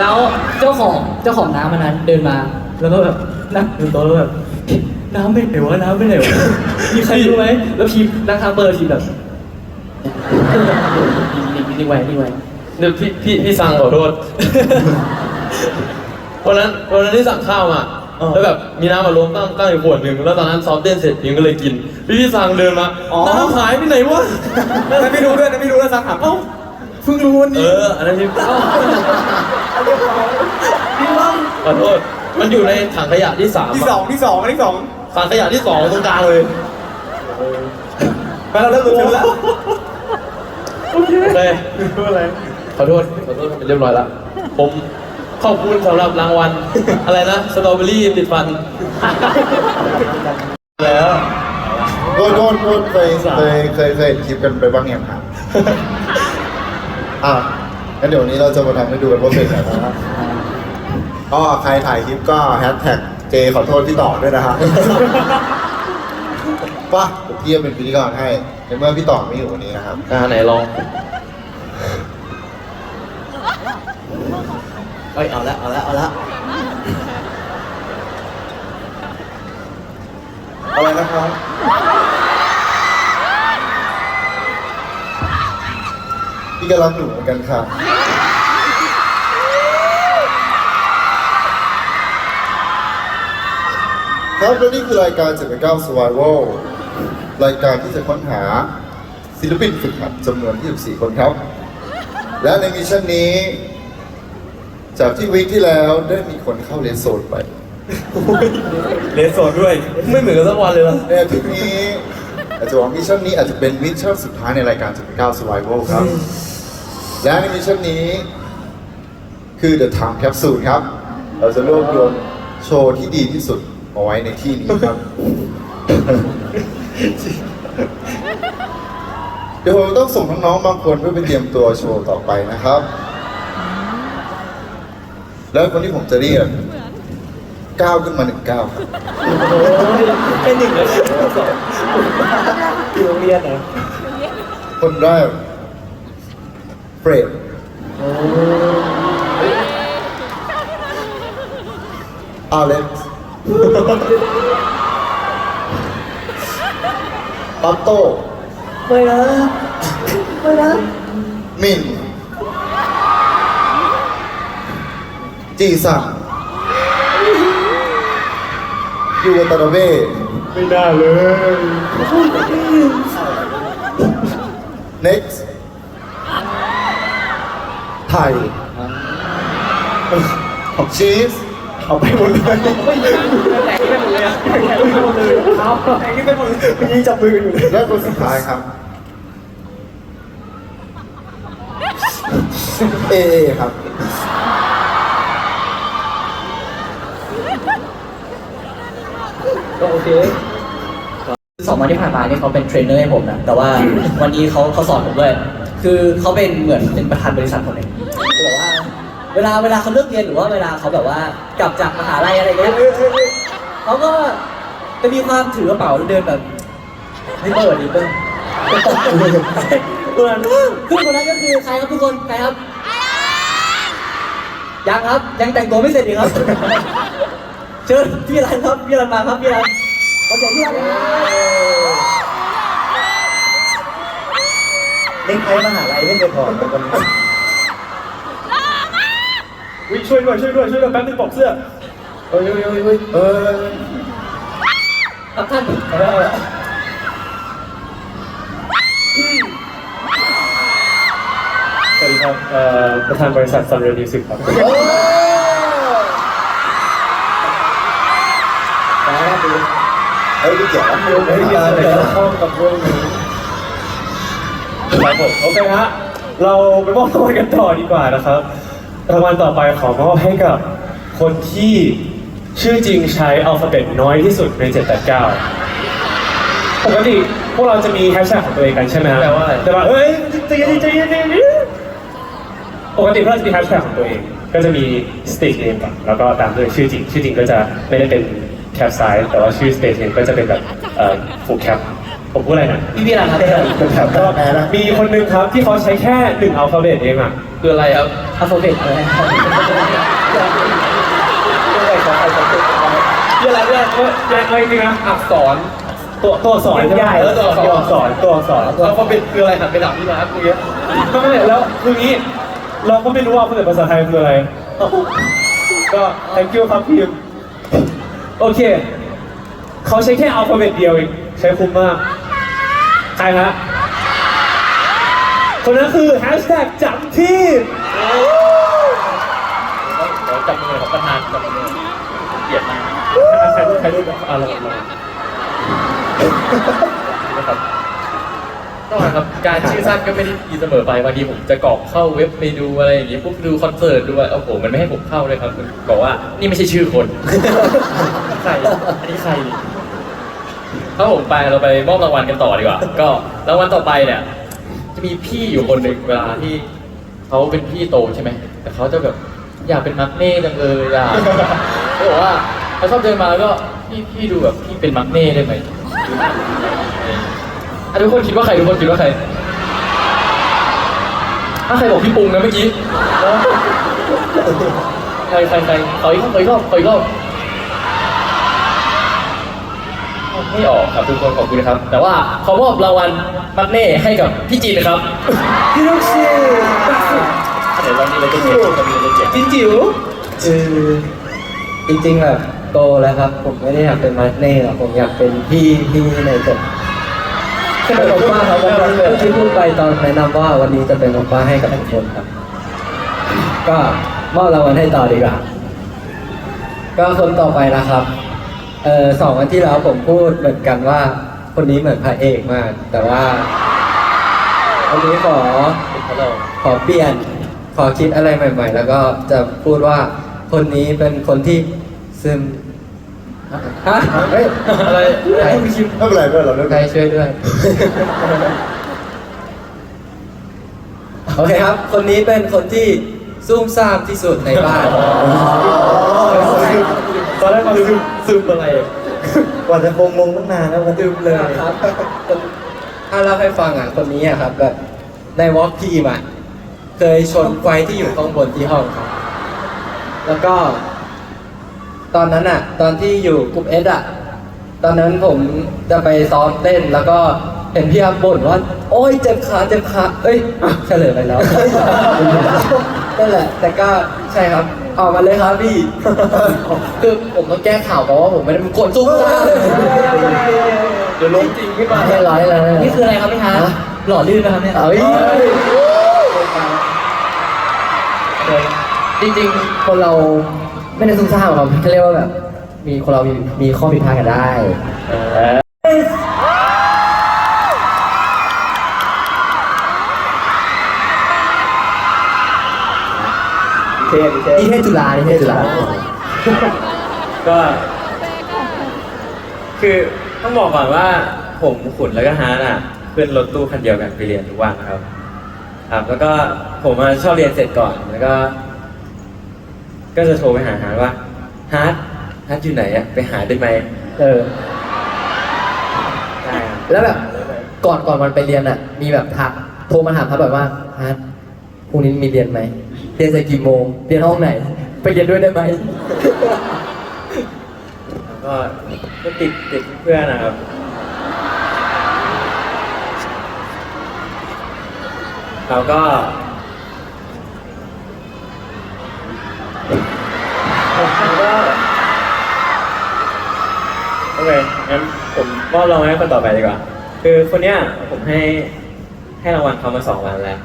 แล้วเจ้าของเจ้าของน้ำมันนั้นเดินมา แล้วก็แบบนั่งอยู่โต๊ะแล้วแบบน้ำไม่ไหนวะน้ำไม่ไหนวะมีใครรู้ไหมแล้วพีมนั่งทางเบอร์พีมแบบนิ่งๆนิ่งๆไว้นิ่งไว้เดี๋ยวพี่พี่พี่สั่งขอโทษวันนั้นวันนั้นที่สั่งข้าวมาอ๋อแล้วแบบมีน้ำมาล้มตั้งตั้งอยู่ขวดหนึ่งแล้วตอนนั้นซ้อมเต้นเสร็จพิมก็เลยกิน พี่พี่สั่งเดินมาอ๋อน้ำหายไปไหนวะนั่นไม่รู้ด้วยนั่นไม่รู้แล้วสักถามเอ้าเพิ่งรู้วันเอนี้อ อันนั้นพี่พี่ว่าขอโทษ มันอยู่ในถังขยะที่สามที่สองที่สองอันที่สองถังขยะที่สองตรงกลางเลยไปเราเริ่มรู้แล้วโอเครู้อะไรขอโทษ ขอโทษเป็นเรียบร้อยแล้วผมขอบคุณสำหรับรางวัล อะไรนะ สตรอเบอรี่ติดฟัน แล้วโดนโดนโดนเคยเคยเคยเคยเห็นคลิปกันไปบ้างยังครับ อะงั้นเดี๋ยววันนี้เราจะมาทำให้ดูกันว่าเป็นยังไงนะครับก็ใครถ่ายคลิปก็แฮชแท็กเจขอโทษพี่ต่อด้วยนะฮะป่ะผมเกียเป็นพิธีกรให้ในเมื่อพี่ต่อไม่อยู่วันนี้นะครับ อ่าไหนลองเอ้ยเอาละเอาละเอาละอะไรนะครับ ก็รักหนูเหมือนกันค่ะครับและนี่คือรายการ79 Survival รายการที่จะค้นหาศิลปินฝึกหัดจำนวน 24 คนครับ และในมิชชั่นนี้ จากที่วีคที่แล้วได้มีคนเข้าเลนโซนไปเลสโซนด้วย ไม่เหมือนกันสักวันเลยนะในอาทิตย์นี้อาจจะหวังมิชชั่นนี้อาจจะเป็นมิชชั่นสุดท้ายในรายการ79 Survival ครับ และในมิชชั่นนี้คือ The Time Capsule ครับ เราจะรวบรวมโชว์ที่ดีที่สุดมาไว้ในที่นี้ครับ เดี๋ยวผมต้องส่งน้องๆบางคนเพื่อไปเตรียมตัวโชว์ต่อไปนะครับ แล้วคนที่ผมจะเรียกก้าวขึ้นมาหนึ่งก้าวครับแค่หนึ่งเลยอยู่โรงเรียนเหรอคนแรก เฟรดอาเล็กซ์ปัตโต้ไม่นะไม่นะมินจีซังยูวาตานาเบะไม่ได้เลย next ไทยชีสเอาไปหมดเลยแต่งไปหมดเลยอะแต่งไปหมดเลยเอาแต่งไปหมดเลยเมื่อกี้จับมือกันอยู่เลยและคนสุดท้ายครับเอเอครับ ก็โอเคสองวันที่ผ่านมาเนี่ยเขาเป็นเทรนเนอร์ให้ผมนะ แต่ว่าวันนี้เขาเขาสอนผมด้วย คือเขาเป็นเหมือนเป็นประธานบริษัทผมเองคือแบบว่า เวลาเวลาเขาเลิกเรียนหรือว่าเวลาเขาแบบว่ากลับจากมหาลัยอะไรเงี้ยเขาก็จะมีความถือกระเป๋าเดินแบบเฮ้เปิดดิเปิดเหมือนคือคนนั้นก็คือใครครับทุกคนใครครับยังครับยังแต่งตัวไม่เสร็จอีกครับ เชิญพี่รันครับพี่รันมาครับพี่รันขอเสียงพี่รันเล่นไพ่มหาลัยเล่นไปก่อนคนนี้ วิช่วยด้วยช่วยด้วยช่วยด้วยแป๊บนึงปอกเสื้อเอ้ยเอ้ยเอ้ยเอ้ยเออครับท่านเออสวัสดีครับเอ่อประธานบริษัทซันเรมิวสิกครับโอ้เอ้ยพี่เจ๋งไม่ได้เกี่ยวข้องกับเรื่องนี้ครับผมโอเคฮะเราไปมอบรางวัลกันต่อดีกว่านะครับ รางวัลต่อไปขอมอบให้กับคนที่ชื่อจริงใช้อัลฟาเบตน้อยที่สุดใน 789 ปกติพวกเราจะมีแฮชแท็กของตัวเองกันใช่ไหมฮะแปลว่าอะไร แต่ว่าเอ้ยใจเย็นใจเย็นใจเย็นปกติพวกเราจะมีแฮชแท็กของตัวเอง ก็จะมี stage name ก่อนแล้วก็ตามด้วยชื่อจริง ชื่อจริงก็จะไม่ได้เป็นแคปไซส์แต่ว่าชื่อ stage name ก็จะเป็นแบบเอ่อ full cap ผมพูดอะไรนะ พี่พี่รันครับพี่รันครับก็มีคนหนึ่งครับที่เขาใช้แค่หนึ่งอัลฟาเบตเองอะ คืออะไรครับอัลฟาเบตอะไรคืออะไรเพื่อนเออแยกไว้จริงๆนะอักษรตัวตัวอักษรใช่ไหมเออตัวอักษรตัวอักษรตัวอักษรอัลฟาเบตคืออะไรหันไปถามพี่มาร์คเมื่อกี้ไม่ไม่แล้วคืองี้ เราก็ไม่รู้ว่าภาษาไทยคืออะไร ก็ thank you ครับพิมพ์โอเค เขาใช้แค่อัลฟาเบตเดียวเอง ใช้คุ้มมาก ใครฮะ คนนั้นคือ hashtag จำที่เดี๋ยวจับมือของประธานจับมือเกียดมากใครรู้ใครรู้อะเราเรานะครับก็ครับการชื่อสั้นก็ไม่ได้ดีเสมอไปบางทีผมจะกรอกเข้าเว็บไปดูอะไรอย่างงี้ปุ๊บดูคอนเสิร์ตดูอะไรโอ้โหมันไม่ให้ผมเข้าเลยครับมันบอกว่านี่ไม่ใช่ชื่อคนใครอันนี้ใครถ้าผมไปเราไปมอบรางวัลกันต่อดีกว่า ก็รางวัลต่อไปเนี่ย จะมีพี่อยู่คนหนึ่งเวลาที่เขาเป็นพี่โตใช่ไหมแต่เขาจะแบบอยากเป็นมักเน่จังเลยอยากเขาบอกว่าเขาชอบเดินมาแล้วก็พี่พี่ดูแบบพี่เป็นมักเน่ได้ไหมอะทุกคนคิดว่าใครทุกคนคิดว่าใคร ถ้าใครบอกพี่ปุงนะเมื่อกี้ใครใครใครขออีกรอบขออีกรอบขออีกรอบ ไม่ออกครับทุกคนขอบคุณนะครับ แต่ว่าขอมอบรางวัลมักเน่ให้กับพี่จีนนะครับพี่ลูกศิษย์เดี๋ยววันนี้เราจะเก็บจะมีเราจะเก็บจินจิ๋วคือจริงๆแบบโตแล้วครับ ผมไม่ได้อยากเป็นมาร์เน่หรอกผมอยากเป็นพี่พี่ในตึกแค่ผมว่าครับวันนี้แบบที่พูดไปตอนแนะนำว่าวันนี้จะเป็นผมว่าให้กับทุกคนครับ ก็มอบรางวัลให้ต่อดีกว่าก็คนต่อไปนะครับ เออสองวันที่แล้วผมพูดเหมือนกันว่า คนนี้เหมือนพระเอกมาก แต่ว่าวันนี้ขอขอเปลี่ยน ขอคิดอะไรใหม่ ๆ แล้วก็จะพูดว่าคนนี้เป็นคนที่ซึมฮะเฮ้ยอะไรใครไม่เป็นไรไม่เป็นไรเราเริ่มใครช่วยด้วย โอเคครับ คนนี้เป็นคนที่ซุ่มซ่ามที่สุดในบ้าน ตอนแรกมาซึมซึมอะไรกว่าจะงงงตั้งนานแล้วมันซึมเลยครับถ้าเล่าให้ฟังอะคนนี้อะครับแบบในวอล์กทีมอะเคยชนไฟที่อยู่ข้างบนที่ห้องครับ แล้วก็ ตอนนั้นอะ ตอนที่อยู่กลุ่มเอสอะ ตอนนั้นผมจะไปซ้อมเต้นแล้วก็เห็นพี่อัพบ่นว่า โอ๊ยเจ็บขาเจ็บขาเอ้ยเฉลยไปแล้วนั่นแหละแต่ก็ใช่ครับ ออกมาเลยครับพี่ คือผมต้องแก้ข่าวเพราะว่าผมไม่ได้เป็นคนซุ่มซ่ามเดี๋ยวลงจริงขึ้นมาเรียบร้อยแล้วนี่คืออะไรครับพี่ฮาร์ดหล่อลื่นนะครับเนี่ยเอ้ยจริงๆ คนเราไม่ได้ซุ่มซ่ามหรอกครับเขาเรียกว่าแบบ มีคนเรามีมีข้อผิดพลาดกันได้ เท่เท่นี่เทศจุฬานี่เทศจุฬาก็ คือต้องบอกก่อนว่าผมขุนแล้วก็ฮาร์ดอะขึ้นรถตู้คันเดียวกันไปเรียนทุกวันครับ ครับ แล้วก็ผมมาชอบเรียนเสร็จก่อนแล้วก็ ก็จะโทรไปหาฮาร์ดว่าฮาร์ดฮาร์ดอยู่ไหนอะไปหาได้ไหมเออได้ครับแล้วแบบก่อนก่อนวันไปเรียนอะ มีแบบทักโทรมาถามครับแบบว่าฮาร์ดพรุ่งนี้มีเรียนไหมเรียนเสร็จกี่โมงเรียนห้องไหน ไปเรียนด้วยได้ไหมแล้วก็ก็ติดติดเพื่อนนะครับเราก็ก็โอเคงั้นผมมอบรางวัลให้คนต่อไปดีกว่า คือคนเนี้ยผมให้ให้รางวัลเขามาสองวันแล้ว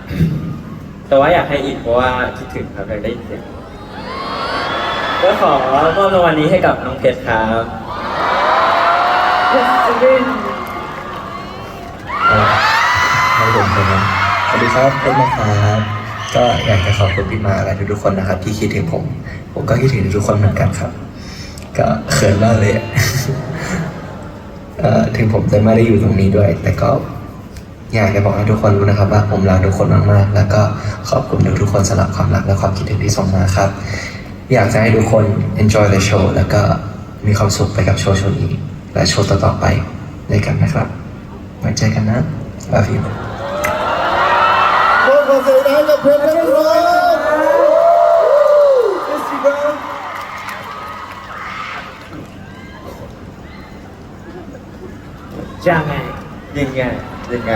แต่ว่าอยากให้อีกเพราะว่าคิดถึงครับอยากได้ยินเสียงก็ขอมอบรางวัลนี้ให้กับน้องเพชรครับให้ผมใช่ไหมสวัสดีครับเป็นนะครับก็อยากจะขอบคุณพี่มาและทุกๆคนนะครับ ที่คิดถึงผม ผมก็คิดถึงทุกคนเหมือนกันครับ ก็เขินมากเลยอะเอ่อถึงผมจะไม่ได้อยู่ตรงนี้ด้วย แต่ก็ อยากจะบอกให้ทุกคนรู้นะครับ ว่าผมรักทุกคนมากๆ แล้วก็ขอบคุณทุกๆคนสำหรับความรักและความคิดถึงที่ส่งมาครับ อยากจะให้ทุกคน enjoy the show แล้วก็มีความสุขไปกับโชว์โชว์นี้ และโชว์ต่อๆไปด้วยกันนะครับไว้เจอกันนะ love you โดนคอนเสิร์ตให้กับพื่อนทุกคนยังไง ยังไง ยังไง